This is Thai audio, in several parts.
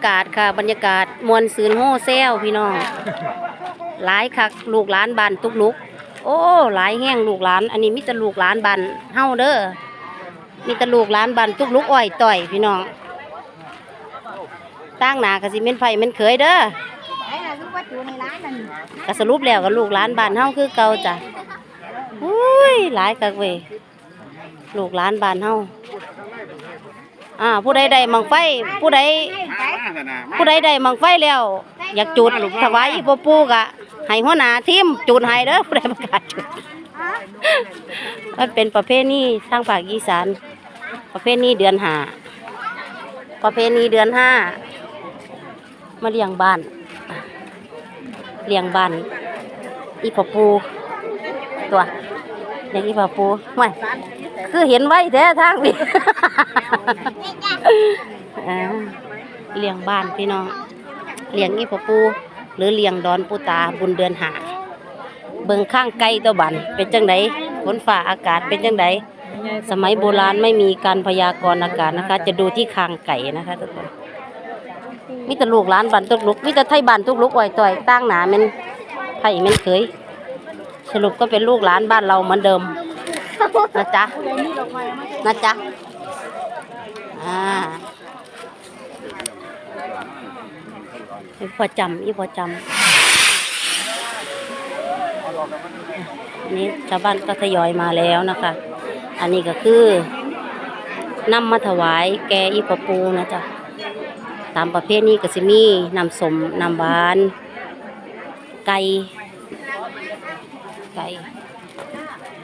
ากาศค่ะ บรรยากาศมวลซืนโฮเซลพี่น้องหลายคักลูกหลานบานตุกลุก โอ้หลายแห้งลูกหลาน อันนี้มีแต่ลูกหลานบานเฮาเด้อมีต่ลูกหลานบ้านตุกลุกอ้อยต่อยพี่น้องตั้งหนากระสิเม่นไฟเม่นเขยเด้อไอ้น่ะคือว่าอยู่ในร้านนั่นก็สรุปแล้วกับลูกหลานบ้านเฮาคือเก่าจ้ะอุ้ยหลายคักเวลูกหลานบ้านเฮาอ่าผู้ใดได้มังไฟผู้ใด ผู้ใดได้มังไฟแล้ว อยากจุดถวายอีพ่อปู่กะให้หัวหน้าทีมจุดให้เด้อผู้ใดประกล้าศจุดมันเป็นประเพณีทางภาคอีสานประเพณีเดือนห้าประเพณีเดือนห้ามาเลี้ยงบ้านเลี้ยงบ้านอีพ่อปู่ตัวเลี้ยงอีพ่อปู่ไม่คือเห็นไว้แท้ทางพี่อ่า เลี้ยงบ้านพี่น้องเลี้ยงอีพปูหรือเลี้ยงดอนปูตาบุญเดือนหาเบิ่งข้างไกลตัวบันเป็นจังไดฝนฟ้าอากาศเป็นจังไดสมัยโบราณไม่มีการพยากรณ์อากาศนะคะ จะดูที่คางไก่นะคะทุกคนมีแต่ลูกหลานบ้านทุกลุกมีแต่ไทยบ้านทุกลุกอ่อยต่อยตั้งหนามันไผ่มันเคย สรุปก็เป็นลูกหลานบ้านเราเหมือนเดิมนะจ๊ะนะจ๊ะอ่า อีพอจำอีพอจำอันนี้ชาวบ้านก็ทยอยมาแล้วนะคะ อันนี้ก็คือนำมาถวายแกอีพอปูนะจ๊ะตามประเภทนี้ก็สิมีนำสมนำหวาน ไก่ไก่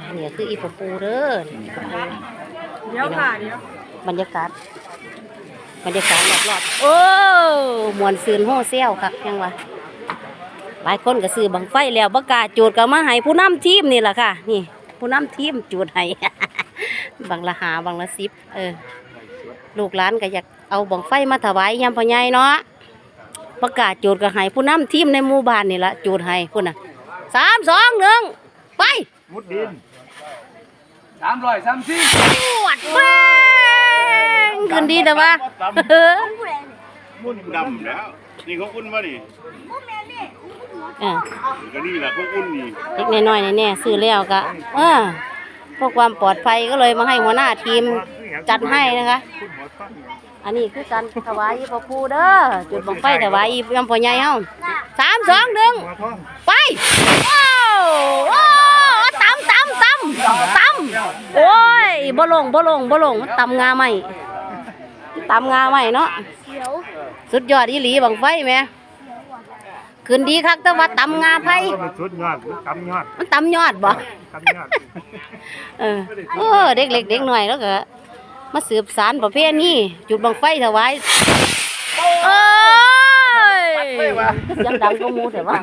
อันนี้ก็คืออีพอปูเด้ออีพอปูเดี๋ยวค่ะเดี๋ยวบรรยากาศ บรรยากาศรอบๆโอ้มวนซืนโฮเซลครับยังวะหลายคนก็ซื้อบังไฟแล้วบกล้าจูดก็มาให้ผู้นำทีมนี่แหละค่ะ นี่ ผู้นำทีมจูดให้บังละหาบังละสิบเออ ลูกหลานก็อยากเอาบังไฟมาถวายยามพ่อใหญ่เนาะประกล้าศจูดก็ให้ผู้นำทีมในหมู่บ้านนี่ละจูดให้พุ่นน่ะสามสองหนึ่งไปมุดดินสามร้อยสามสิบปวดแป้ งขึ้นดีแต่ว่ามุ่นดำแล้ว นี่เขาองคุณวะนี่ออก็นี่แหละของคุณนี่เล็กน้อยๆแน่ๆซื้อแล้วก็เออเพื่อความปลอดภัยก็เลยมาให้หัวหน้าทีมจัดให้นะคะ อันนี้คือการถวายอีพ่อปูเด้อจุดบังไฟถวายอียำพ่อใหญ่เฮาสามสองหนึ่งไปโอ้โอ้ตำตำตำตำโอ้ยบ่ลงบ่ลงบ่ลงมันตำงาใหม่ ตำงาใหม่เนาะสุดยอดอีหลีบังไฟแหม่ขึ้นดีคักแต่ว่าตำงาไผมันสุดยอดกำยอดมันตำยอดบ่กำยอดเออโอ้เด็กเล็กเด็กหน่อยแล้วก็มาสืบสารประเพณีจุดบังไฟถวายเอ้ยเสียงดังก็มูแต่ว่า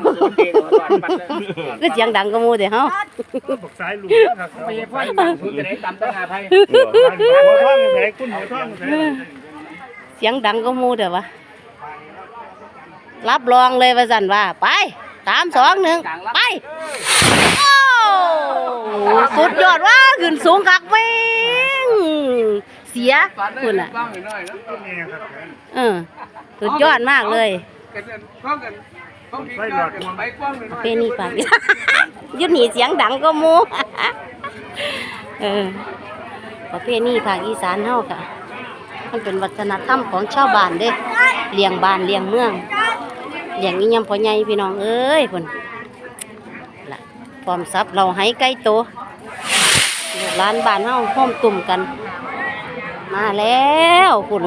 ก็เสียงดังก็มูแต่เฮาบอกสายลุงครับไปพ่อตั้งศูนย์จะได้ตำตั้งหาไพ่หัวท่องไหนคุณหัวท่องไหน เสียงดังก็มูแต่ว่ารับรองเลยว่าสั่นว่า ไปสามสองหนึ่งไปโอ้สุดยอดว่าขึ้นสูงคักเว้งเสียคุณอะป้องหน่ะเออสุดยอดมากเลยเป็นนี่ปากยุดหนีเสียงดังก็มูเออประเพณีภาคอีสานเฮาค่ะ มันเป็นวัฒนธรรมของชาวบ้านเด้เลี้ยงบ้านเลี้ยงเมืองเลี้ยงอีหยังพ่อใหญ่พี่น้องเอ้ยพุ่นล่ะพร้อมซับเราให้ไก่โตลูกหลานบ้านเฮาห้อมตุ่มกัน มาแล้วพุ่น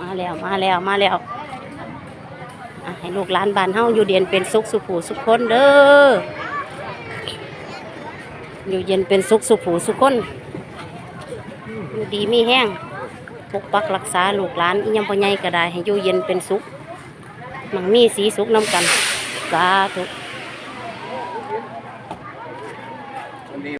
มาแล้วมาแล้วมาแล้วให้ลูกหลานบ้านเฮาอยู่เย็นเป็นสุขสุขูสุขคนเด้ออยู่เย็นเป็นสุขสุขูสุขคน อยู่ดีมีแห้งปกปักรักษาลูกหลานอียังพ่อใหญ่ก็ได้ให้อยู่เย็นเป็นสุข มังมีสีสุขน้ำกัน สาธุ